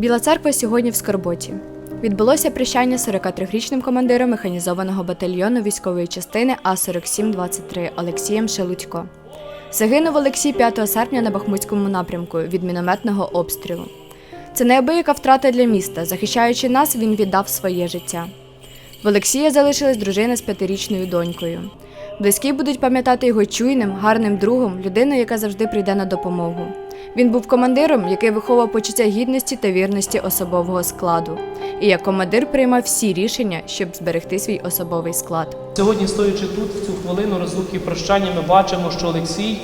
Біла церква сьогодні в Скорботі. Відбулося прощання 43-річним командиром механізованого батальйону військової частини А4723 Олексієм Шелудько. Загинув Олексій 5 серпня на Бахмутському напрямку від мінометного обстрілу. Це неабияка втрата для міста. Захищаючи нас, він віддав своє життя. В Олексія залишилась дружина з п'ятирічною донькою. Близькі будуть пам'ятати його чуйним, гарним другом, людиною, яка завжди прийде на допомогу. Він був командиром, який виховував почуття гідності та вірності особового складу. І як командир приймав всі рішення, щоб зберегти свій особовий склад. Сьогодні, стоячи тут, в цю хвилину розлуки і прощання, ми бачимо, що Олексій,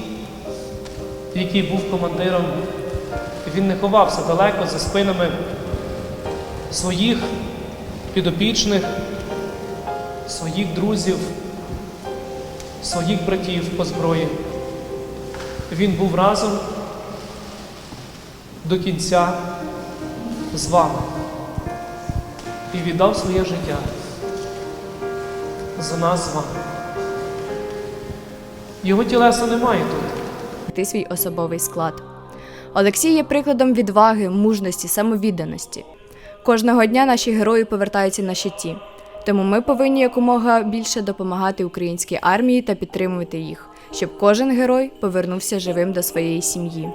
який був командиром, він не ховався далеко за спинами своїх підопічних, своїх друзів, своїх братів по зброї. Він був разом до кінця з вами і віддав своє життя за нас з вами. Його тілеса немає тут. Ти свій особовий склад. Олексій є прикладом відваги, мужності, самовідданості. Кожного дня наші герої повертаються на щиті. Тому ми повинні якомога більше допомагати українській армії та підтримувати їх, щоб кожен герой повернувся живим до своєї сім'ї.